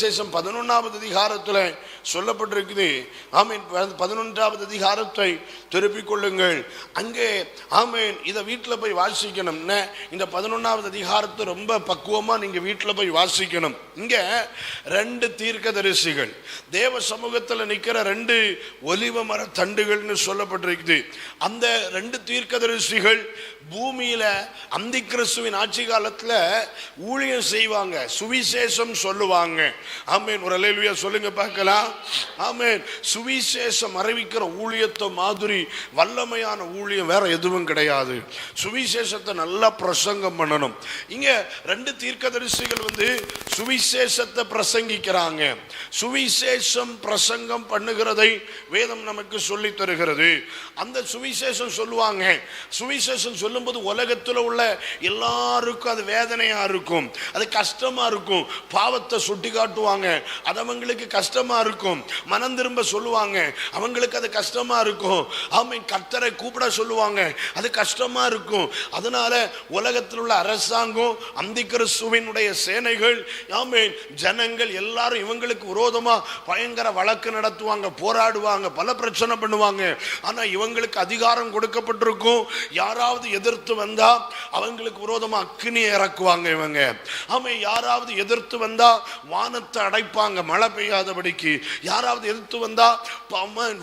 சுவிசேஷம் பதினொன்றாவது அதிகாரத்தில் சொல்லப்பட்டிருக்குது. ஆமீன். ப- பதினொன்றாவது அதிகாரத்தை திருப்பிக் கொள்ளுங்கள். அங்கே ஆமீன் இதை வீட்டில் போய் வாசிக்கணும். இந்த பதினொன்றாவது அதிகாரத்தை ரொம்ப பக்குவமாக நீங்கள் வீட்டில் போய் வாசிக்கணும். இங்கே ரெண்டு தீர்க்கதரிசிகள். தேவ சமூகத்தில் நிற்கிற ரெண்டு ஒலிவ மர தண்டுகள்னு சொல்லப்பட்டிருக்குது. அந்த ரெண்டு தீர்க்கதரிசிகள் பூமியில் அந்தி கிறிஸ்துவின் ஆட்சி காலத்தில் ஊழியம் செய்வாங்க. சுவிசேஷம் சொல்லுவாங்க. ஆமீன். ஒரு அலையிலுயா சொல்லுங்க பார்க்கலாம். ஆமேன். சுவிசேஷம் அறிவிக்கிற ஊழியத்தை மாதிரி வல்லமையான ஊழியம் வேற எதுவும் கிடையாது. சுவிசேஷத்தை நல்லா பிரசங்கம் பண்ணணும். இங்க ரெண்டு தீர்க்கதரிசிகள் வந்து சுவிசேஷத்தை பிரசங்கிக்கிறாங்க. சுவிசேஷம் பிரசங்கம் பண்ணுகிறதை வேதம் நமக்கு சொல்லி தருகிறது. அந்த சுவிசேஷம் சொல்லுவாங்க. சுவிசேஷம் சொல்லும்போது உலகத்தில் உள்ள எல்லாருக்கும் அது வேதனையா இருக்கும். அது கஷ்டமா இருக்கும். பாவத்தை சுட்டி காட்டுவாங்க அது அவங்களுக்கு கஷ்டமா இருக்கும். மனம் திரும்ப சொல்லுவாங்க. அவங்களுக்கு அது கஷ்டமா இருக்கும். ஆமை கர்த்தரை கூப்பிட சொல்லுவாங்க. அது கஷ்டமா இருக்கும். அதனால உலகத்தில் உள்ள அரசாங்கம் அந்தி கிறிஸ்துவினுடைய சேனைகள் ஆமீன் ஜனங்கள் எல்லாரும் இவங்களுக்கு விரோதமா பயங்கர வழக்கு நடத்துவாங்க போராடுவாங்க பல பிரச்சனை பண்ணுவாங்க. ஆனா இவங்களுக்கு அதிகாரம் கொடுக்கப்பட்டிருக்கும். யாராவது எதிர்த்து வந்தா அவங்களுக்கு விரோதமா அக்னி இறக்குவாங்க இவங்க. ஆமே யாராவது எதிர்த்து வந்தா வானத்தை அடைப்பாங்க மழை பெய்யாதபடிக்கு. யாராவது எதிர்த்து வந்தா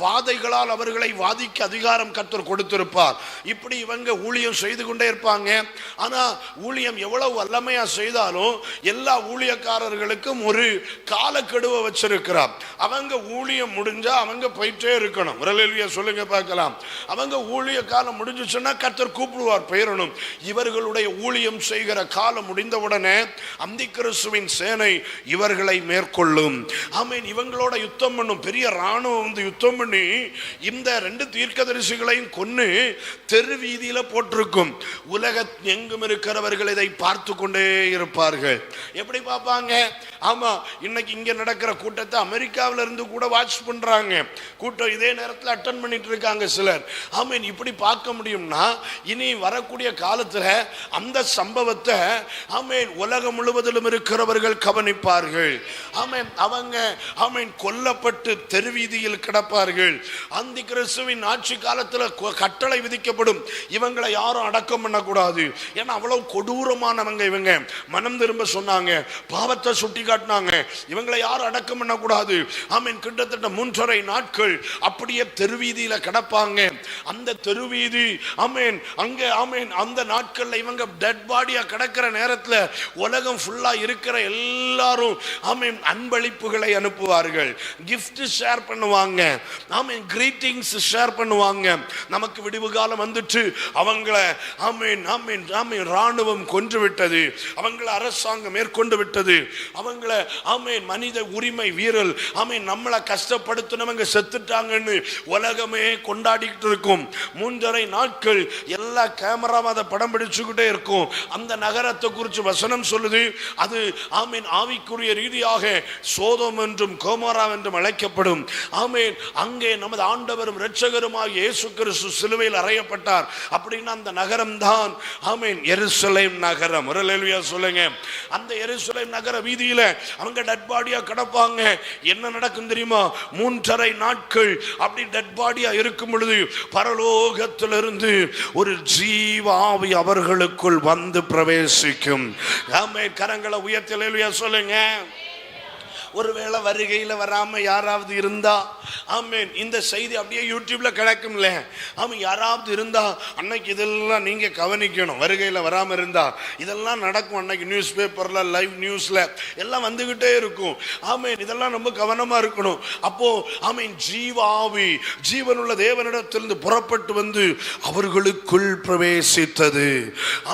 வாதைகளால் அவர்களை வாதிக்க அதிகாரம் கர்த்தர் கொடுத்திருப்பார். இப்படி இவங்க ஊழியம் செய்து கொண்டே இருப்பாங்க. ஆனா ஊழியம் எவ்வளவு வல்லமையா செய்தாலும் எல்லா ஊழியக்காரர்களுக்கும் ஒரு காலக்கெடுவை வச்சிருக்கிறார். அவங்க ஊழியம் முடிஞ்சா அவங்க போயிட்டே இருக்கணும். விரலிய சொல்லுங்க பார்க்கலாம். அவங்க ஊழிய காலம் முடிஞ்சுச்சுன்னா கர்த்தர் கூப்பிடுவார் பெயரணும் இவர்களுடைய ஊழியம் செய்கிற காலம் முடிந்தவுடனே அந்திகிறிஸ்துவின் சேனை இவர்களை மேற்கொள்ளும். ஆமீன். இவங்களோட யுத்தம் பண்ணும். பெரிய ராணுவம் வந்து யுத்தம் பண்ணி இந்த ரெண்டு தீர்க்கதரிசிகளையும் கொன்னு தெரு வீதியில போட்டிருக்கும். உலக எங்கும் இருக்கிறவர்கள் இதை பார்த்து கொண்டே இருப்பார்கள். எப்படி பார்ப்பாங்க? ஆமாம் இன்னைக்கு இங்கே நடக்கிற கூட்டத்தை அமெரிக்காவில் இருந்து கூட வாட்ச் பண்ணுறாங்க கூட்டம் இதே நேரத்தில் அட்டன் பண்ணிட்டு இருக்காங்க சிலர். ஆமீன் இப்படி பார்க்க முடியும்னா இனி வரக்கூடிய காலத்தில் அந்த சம்பவத்தை ஆமீன் உலகம் முழுவதிலும் இருக்கிறவர்கள் கவனிப்பார்கள். ஆமீன் அவங்க ஆமீன் கொல்லப்பட்டு தெருவீதியில் கிடப்பார்கள். அந்தி கிறிஸ்துவின் ஆட்சி காலத்தில் கட்டளை விதிக்கப்படும். இவங்களை யாரும் அடக்கம் பண்ணக்கூடாது. ஏன்னா அவ்வளவு கொடூரமானவங்க இவங்க. மனம் திரும்ப சொன்னாங்க பாவத்தை சுட்டி காட்டினாங்க. இவங்களை யாரும் அடக்கம் பண்ணக்கூடாது. ஆமீன். கிட்டத்தட்ட மூன்றரை நாட்கள் அப்படியே தெருவீதியில கிடப்பாங்க. அந்த தெருவீதி ஆமீன் அங்க ஆமீன் அந்த நாட்கள்ல இவங்க டெட் பாடியா கிடக்கிற நேரத்தில் உலகம் ஃபுல்லா இருக்கிற எல்லாரும் ஆமீன் அன்பளிப்புகளை அனுப்புவார்கள். கிஃப்ட் ஷேர் பண்ணுவாங்க. ஆமீன் கிரீட்டிங்ஸ் ஷேர் பண்ணுவாங்க. நமக்கு விடிவு காலம் வந்துட்டு அவங்கள ஆமீன் ஆமீன் ஆமீன் ராணுவம் கொன்று விட்டது. அவங்கள அரசாங்கம் மேற்கொண்டு விட்டது. அவங்க அவங்கள ஆமீன் மனித உரிமை வீரல் ஆமீன் நம்மளை கஷ்டப்படுத்தினவங்க செத்துட்டாங்கன்னு உலகமே கொண்டாடிக்கிட்டு இருக்கும். மூன்றரை நாட்கள் எல்லா கேமராவும் அதை படம் பிடிச்சுக்கிட்டே இருக்கும். அந்த நகரத்தை குறித்து வசனம் சொல்லுது. அது ஆமீன் ஆவிக்குரிய ரீதியாக சோதம் என்றும் கோமரா என்றும் அழைக்கப்படும். ஆமீன் அங்கே நமது ஆண்டவரும் இரட்சகருமாக இயேசு கிறிஸ்து சிலுவையில் அறையப்பட்டார். அப்படின்னு அந்த நகரம் தான் ஆமீன் எருசலேம் நகரம். ஒரு சொல்லுங்க. அந்த எருசலேம் நகர வீதியில அவங்க டெட் பாடியா கிடப்பாங்க. என்ன நடக்கும் தெரியுமா? மூன்றரை நாட்கள் அப்படி டெட் பாடியா இருக்கும் பொழுது பரலோகத்திலிருந்து ஒரு ஜீவாவி அவர்களுக்குள் வந்து பிரவேசிக்கும். கரங்களை உயர்த்தலையா சொல்லுங்க. ஒருவேளை வருகையில் வராமல் யாராவது இருந்தா ஆமேன். இந்த செய்தி அப்படியே யூடியூப்ல கிடக்கும்ல. ஆமாம் யாராவது இருந்தா அன்னைக்கு இதெல்லாம் நீங்கள் கவனிக்கணும். வருகையில் வராமல் இருந்தா இதெல்லாம் நடக்கும் அன்னைக்கு நியூஸ் பேப்பரில் லைவ் நியூஸில் எல்லாம் வந்துக்கிட்டே இருக்கும். ஆமேன் இதெல்லாம் ரொம்ப கவனமாக இருக்கணும். அப்போ ஆமீன் ஜீவாவி ஜீவனுள்ள தேவனிடத்திலிருந்து புறப்பட்டு வந்து அவர்களுக்குள் பிரவேசித்தது.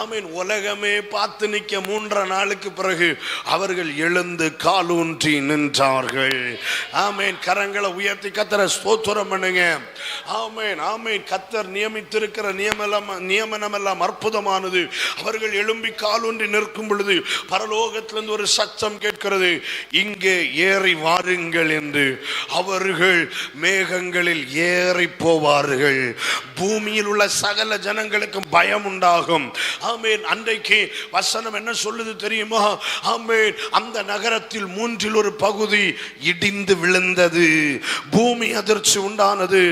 ஆமீன் உலகமே பார்த்து நிற்க மூன்றரை நாளுக்கு பிறகு அவர்கள் எழுந்து காலூன்றின் நின்றார்கள். ஆமேன். கரங்களை உயர்த்தி கத்தரை ஸ்தோத்திரம் பண்ணுங்க. ஆமேன். ஆமேன். கத்தர் நியமித்திருக்கிற நியமனம் நியமனம் எல்லாம் அற்புதமானது. அவர்கள் எழும்பி காலூன்றி நிற்கும் பொழுது பரலோகத்திலிருந்து ஒரு சத்தம் கேட்கிறது. இங்கே ஏறி வாருங்கள் என்று. அவர்கள் மேகங்களில் ஏறி போவார்கள். பூமியில் உள்ள சகல ஜனங்களுக்கும் பயம் உண்டாகும். ஆமேன். அன்றைக்கு வசனம் என்ன சொல்லுது தெரியுமா? ஆமேன். அந்த நகரத்தில் மூன்றில் ஒரு பகுதி இடிந்து விழுந்தது. பூமி அதிர்ச்சி உண்டானது.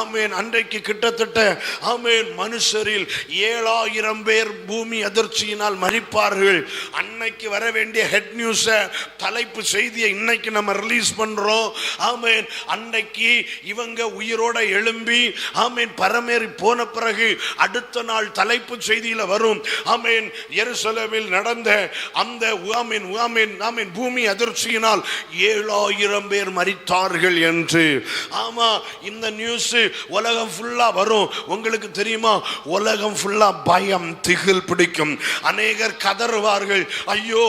ஆமேன். அன்றைக்கு கிட்டத்தட்ட ஆமேன் மனுஷரில் ஏழாயிரம் பேர் பூமி அதிர்ச்சியினால் மறிப்பார்கள் அன்னைக்கு வர வேண்டிய ஹெட் நியூஸ தலைப்பு செய்தியை இன்னைக்கு நம்ம ரிலீஸ் பண்றோம். ஆமேன். அன்னைக்கு இவங்க உயிரோட எழும்பி ஆமேன் பரமேறி போன பிறகு அடுத்த நாள் தலைப்பு செய்தியில வரும். ஆமேன். எருசலமில் நடந்த அந்த ஆமேன் ஆமேன் ஆமீன் பூமி அதிர்ச்சியினால் ஏழாயிரம் பேர் மறித்தார்கள் என்று. ஆமா இந்த நியூஸ் உலகம் ஃபுல்லா வரும். உங்களுக்கு தெரியுமா? உலகம் ஃபுல்லா பயம் திகில் பிடிக்கும். அநேகர் கதறுவார்கள். ஐயோ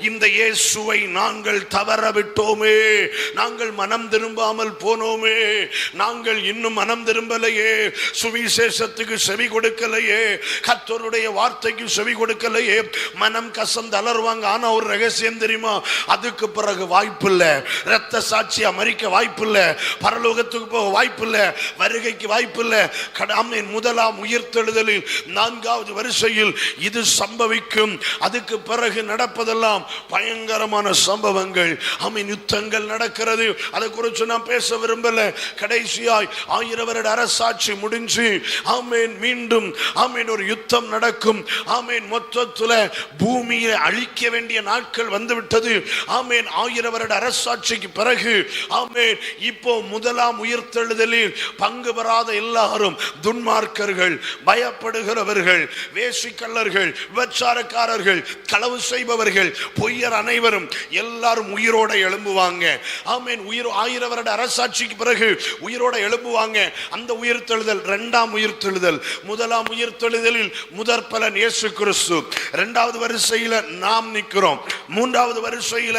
இந்த இயேசுவை நாங்கள் தவற விட்டோமே. நாங்கள் மனம் திரும்பாமல் போனோமே. நாங்கள் இன்னும் மனம் திரும்பலையே. சுவிசேஷத்துக்கு செவி கொடுக்கலையே. கத்தருடைய வார்த்தைக்கு செவி கொடுக்கலையே. மனம் கசந்து அலறுவாங்க. ஆனா ஒரு ரகசியம் தெரியுமா? அதுக்கு பிறகு வாய்ப்பு இல்லை ரத்த சாட்சியா மறிக்க வாய்ப்பில்லை. பரலோகத்துக்கு போக வாய்ப்பு இல்லை வருகைக்கு வாய்ப்பில்லை. கடாமின் முதலாம் உயிர்த்தெழுதலில் நான்காவது வரிசையில் இது சம்பவிக்கும். அதுக்கு பிறகு நடப்பதெல்லாம் பயங்கரமான சம்பவங்கள். ஆமீன் யுத்தங்கள் நடக்கிறது. அதை குறித்து நான் பேச விரும்பல. கடைசியாய் ஆயிரம் வருட அரசாட்சி முடிஞ்சு ஆமேன் மீண்டும் ஆமீன் ஒரு யுத்தம் நடக்கும். ஆமீன் மொத்தத்தில் பூமியை அழிக்க வேண்டிய நாட்கள் வந்துவிட்டது. ஆமேன் ஆயிரம் வருட அரசாட்சிக்கு பிறகு ஆமேன் இப்போ முதலாம் உயிர்த்தெழுதலில் பங்கு பெறாத எல்லாரும் துன்மார்க்கர்கள் பயப்படுகிறவர்கள் வேசிக்கல்லர்கள் விபச்சாரக்காரர்கள் களவு செய்பவர்கள் பொய்யர் அனைவரும் எல்லாரும் உயிரோட எழும்புவாங்க. ஆமேன் உயிர் ஆயிரம் வருட அரசாட்சிக்கு பிறகு உயிரோட எழும்புவாங்க. அந்த உயிர்த்தெழுதல் இரண்டாம் உயிர்த்தெழுதல். முதலாம் உயிர்த்தெழுதலில் முதற் பலன் இயேசு கிறிஸ்து இரண்டாவது வரிசையில நாம் நிற்கிறோம். மூன்றாவது வரிசையில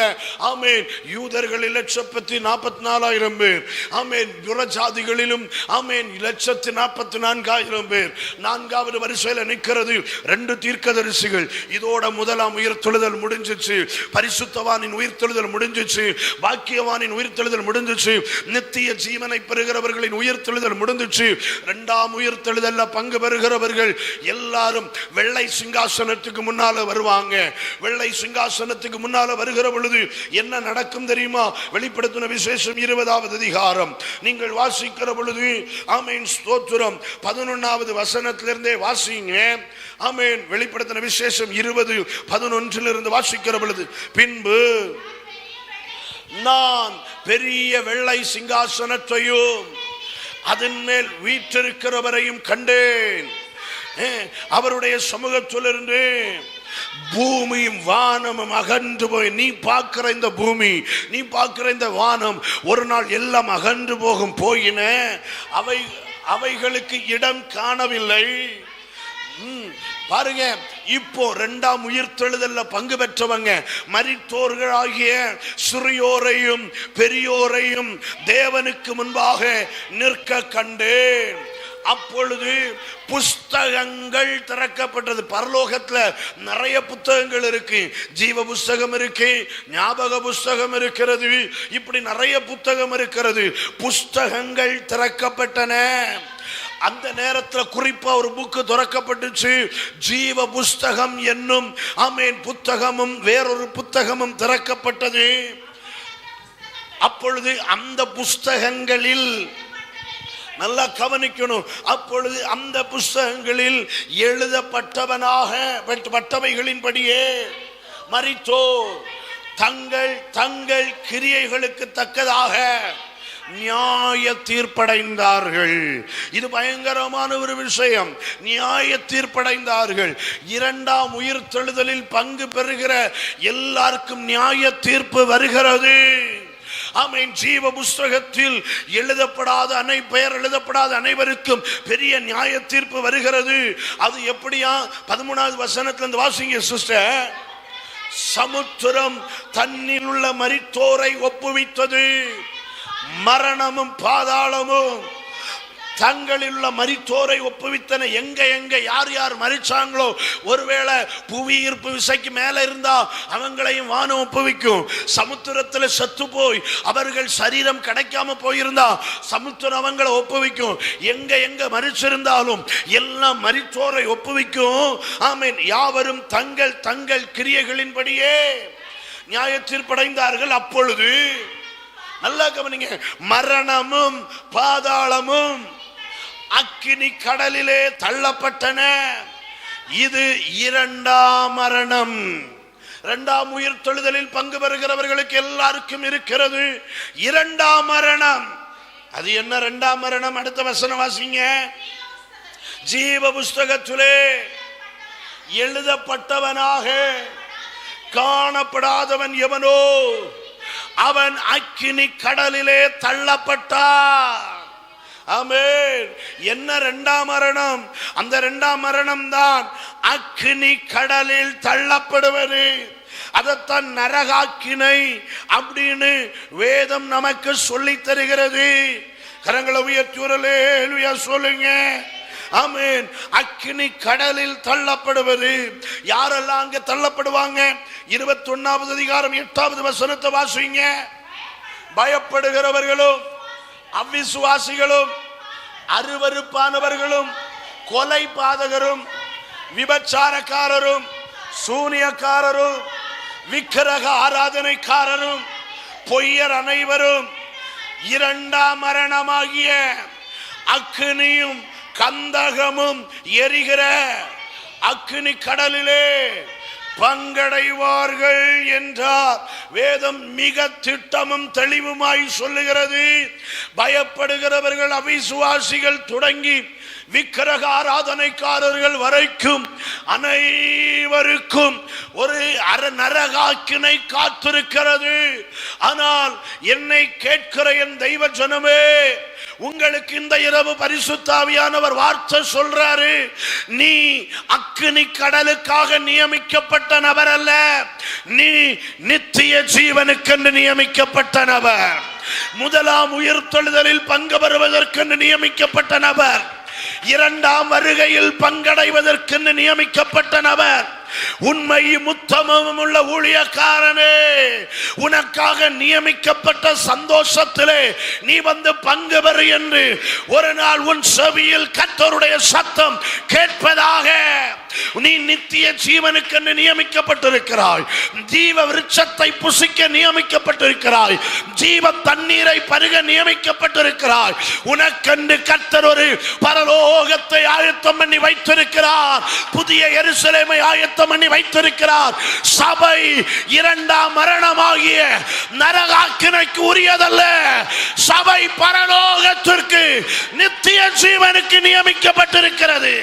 ஆமேன். யூதர்களில் லட்சத்தி நாற்பத்தி நாலாயிரம் பேர். ஆமேன். புறஜாதிகளிலும் ஆமேன். லட்சத்தி நாற்பத்தி நான்காயிரம் பேர். நான்காவது வரிசையில் நிற்கிறது ரெண்டு தீர்க்கதரிசிகள். இதோட முதலாம் உயிர்த்தெழுதல் முடிஞ்சிச்சு. பரிசுத்தவானின் உயிர்த்தெழுதல் முடிஞ்சிச்சு. பாக்கியவானின் உயிர்த்தெழுதல் முடிஞ்சிச்சு. நித்திய ஜீவனை பெறுகிறவர்களின் உயிர்த்தெழுதல் முடிஞ்சிச்சு. இரண்டாம் உயிர்த்தெழுதல்ல பங்கு பெறுகிறவர்கள் எல்லாரும் வெள்ளை சிங்காசனத்துக்கு முன்னால வருவாங்க. வெள்ளை சிங்காசனத்துக்கு முன்னால வருகிற பொழுது என்ன நடக்கும் தெரியுமா? வெளிப்படுத்தின விசேஷம் இருபதாவது அதிகாரம். நீங்கள் வாசிக்கிற பொழுது ஆமீன் ஸ்தோத்திரம். பதினொன்னாவது வசனத்திலிருந்தே வாசிங்க. ஆமீன் வெளிப்படுத்தின விசேஷம் இருபது பதினொன்றிலிருந்து வாசிக்கிற பொழுது பின்பு நான் பெரிய வெள்ளை சிங்காசனத்தையும் அதன் மேல் வீற்றிருக்கிறவரையும் கண்டேன். அவருடைய சமூகத்திலிருந்து பூமியும் வானமும் அகன்று போய் நீ பார்க்கிற இந்த பூமி நீ பார்க்கிற இந்த வானம் ஒரு நாள் எல்லாம் அகன்று போகும் போயின. அவை அவைகளுக்கு இடம் காணவில்லை. பாருங்க இப்போ ரெண்டாம் உயிர்த்தெழுதல்ல பங்கு பெற்றவங்க மரித்தோர்களாகிய சிறியோரையும் பெரியோரையும் தேவனுக்கு முன்பாக நிற்க கண்டேன். அப்பொழுது புஸ்தகங்கள் திறக்கப்பட்டது. பரலோகத்தில் நிறைய புத்தகங்கள் இருக்கு. ஜீவ புஸ்தகம் இருக்கு ஞாபக புஸ்தகம் இருக்கிறது. இப்படி நிறைய புத்தகம் இருக்கிறது. புஸ்தகங்கள் திறக்கப்பட்டன. அந்த நேரத்தில் குறிப்பா ஒரு புக்கு திறக்கப்பட்டுச்சு. ஜீவ புஸ்தகம் என்னும் ஆமேன் புத்தகமும் வேறொரு புத்தகமும் திறக்கப்பட்டது. அப்பொழுது அந்த புஸ்தகங்களில் நல்லா கவனிக்கணும். அப்பொழுது அந்த புஸ்தகங்களில் எழுதப்பட்டவனாக பட்ட- பட்டவைகளின்படியே மறித்தோ தங்கள் தங்கள் கிரியைகளுக்கு தக்கதாக நியாய தீர்ப்படைந்தார்கள். இது பயங்கரமான ஒரு விஷயம். நியாய தீர்ப்படைந்தார்கள். இரண்டாம் உயிர் தெழுதலில் பங்கு பெறுகிற எல்லாருக்கும் நியாய தீர்ப்பு வருகிறது. ஆமென். ஜீவ புஸ்தகத்தில் எழுதப்படாத அனை பெயர் எழுதப்படாத அனைவருக்கும் பெரிய நியாய தீர்ப்பு வருகிறது. அது எப்படியா? பதிமூணாவது வசனத்துல இருந்து வாசிங்க சிஸ்டர் சமுத்திரம் தன்னில் உள்ள மரித்தோரை ஒப்புவித்தது. மரணமும் பாதாளமும் தங்களில் உள்ள மரித்தோரை ஒப்புவித்தன எங்க எங்க யார் யார் மறிச்சாங்களோ ஒருவேளை புவி ஈர்ப்பு விசைக்கு மேல இருந்தா அவங்களையும் வானம் ஒப்புவிக்கும். சமுத்திரத்தில் செத்து போய் அவர்கள் சரீரம் கிடைக்காம போயிருந்தா சமுத்திரம் அவங்களை ஒப்புவிக்கும். எங்க எங்க மறிச்சிருந்தாலும் எல்லாம் மரித்தோரை ஒப்புவிக்கும். ஆமீன். யாவரும் தங்கள் தங்கள் கிரியைகளின்படியே நியாய தீர்ப்படைந்தார்கள் அப்பொழுது. நல்லா கவனிங்க. மரணமும் பாதாளமும் அக்கினி கடலிலே தள்ளப்பட்டன. இது இரண்டாம் மரணம். இரண்டாம் உயிர் தொழுதலில் பங்கு பெறுகிறவர்களுக்கு எல்லாருக்கும் இருக்கிறது. இரண்டாம் மரணம். அது என்ன இரண்டாம் மரணம்? அடுத்த வசனம் வாசிங்க. ஜீவ புஸ்தகத்திலே எழுதப்பட்டவனாக காணப்படாதவன் எவனோ அவன் அக்கினி கடலிலே தள்ளப்பட்டான். ஆமென். என்ன ரெண்டாம் மரணம்? அந்த ரெண்டாம் மரணம் தான் அக்கினி கடலில் தள்ளப்படுவது. அதைத்தான் நரகாக்கினை அப்படின்னு வேதம் நமக்கு சொல்லி தருகிறது. கரங்களை உயர்த்தியூரலே சொல்லுங்க. ஆமென். அக்கினி கடலில் தள்ளப்படுவது. யாரெல்லாம் அங்க தள்ளப்படுவாங்க? இருபத்தி ஒன்னாவது அதிகாரம் எட்டாவது வசனத்தை வாசிங்க. பயப்படுகிறவர்களும் அவ்விசுவாசிகளும் அருவருப்பானவர்களும் கொலை பாதகரும் விபச்சாரக்காரரும் சூனியக்காரரும் விக்கிரக ஆராதனைக்காரரும் பொய்யர் அனைவரும் இரண்டாம் மரணமாகிய அக்கினியும் கந்தகமும் எரிகிற அக்கினி கடலிலே பங்கடைவார்கள் என்றார். வேதம் மிக திட்டமும் தெளிவுமாய் சொல்லுகிறது. பயப்படுகிறவர்கள் அவிசுவாசிகள் தொடங்கி விக்கிரக ஆராதனைக்காரர்கள் வரைக்கும் அனைவருக்கும் ஒரு அர நரகாக்கினை காத்திருக்கிறது. ஆனால் என்னை கேட்கிற என் தெய்வ ஜனமே உங்களுக்கு இந்த இரவு பரிசுத்தாவியானவர் வார்த்தை சொல்றாரு. நீ அக்னி கடலுக்காக நியமிக்கப்பட்ட நபர் அல்ல. நீ நித்திய ஜீவனுக்கென்று நியமிக்கப்பட்ட நபர். முதலாம் உயிர் தொழுதலில் பங்கு பெறுவதற்கென்று நியமிக்கப்பட்ட நபர். இரண்டாம் வருகையில் பங்கடைவதற்கென்று நியமிக்கப்பட்ட நபர் உண்மையும் உத்தமமும் உள்ள ஊழியக்காரனே உனக்காக நியமிக்கப்பட்ட சந்தோஷத்திலே நீ வந்து பங்கு பெறு என்று ஒரு நாள் உன் செவியில் கத்தருடைய சத்தம் கேட்பதாக. நீ நித்திய ஜீவனுக்கு நியமிக்கப்பட்டிருக்கிறாய். ஜீவ விருட்சத்தை புசிக்க நியமிக்கப்பட்டிருக்கிறாய். ஜீவ தண்ணீரை பருக நியமிக்கப்பட்டிருக்கிறாய். உனக்கென்று கத்தர் ஒரு பரலோகத்தை ஆயத்தம் பண்ணி வைத்திருக்கிறார். புதிய எருசலேமை ஆயத்தம் பண்ணி வைத்திருக்கிறார். சபை இரண்டாம் மரணமாகிய நரகாக்கினைக்கு உரியதல்ல. சபை பரலோகத்திற்கு நித்திய ஜீவனுக்கு நியமிக்கப்பட்டிருக்கிறது.